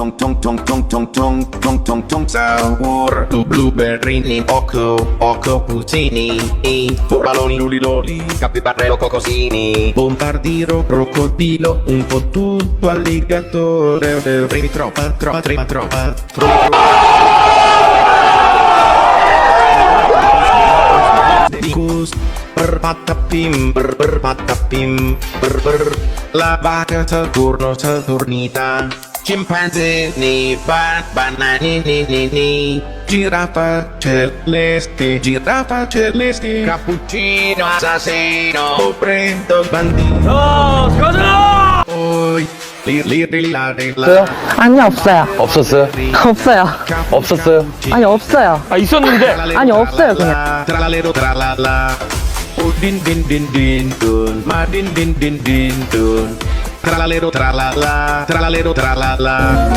tong tong tong tong tong tong tong tong tong. Sahur Blue blueberry ni Occo Occo puccini Balloni luliloli Capibarello cocosini. Bombardiro crocodilo Un po' tutto alligatore. Primi troppa troppa trema troppa. Tikus berpatapim ber berpatapim ber ber la vaca turno turnita Cimpanzé ni bat banani ni ni ni Giraffa celeste Giraffa celeste Cappuccino assassino Prendo bandito Oi Lir lir lir la lir la 아니 없어요. 없었어요? 없어요. 없었어요? 아니 없어요. 아 있었는데 아니, 없어요, 그냥. 트랄레로 트랄랄라 우딘딘딘딘둔 마딘딘딘딘둔 트랄레로 트랄랄라 트랄레로 트랄랄라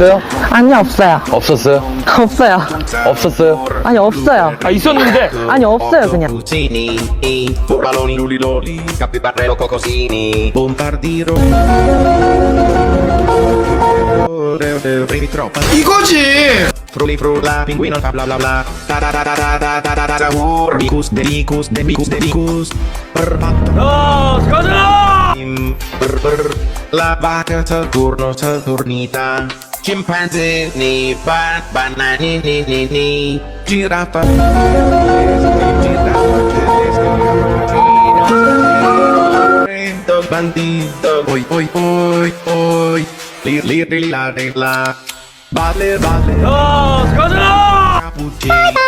없어요? 아니 없어요. 없었어요? 없어요. 없었어요? 아니 없어요. 아 있었는데 아니 없어요 그냥. 이거지. fruli frula pingüino bla bla bla. Bla Ricus de ricus de ricus de ricus Dos, cuatro La vaca Saturno Saturnita. Chimpancé ni bat banani ni ni ni Girafa Bandito, hoy, hoy, hoy, hoy, li, li, li, la, la, vale, vale. ¡Oh! Bye.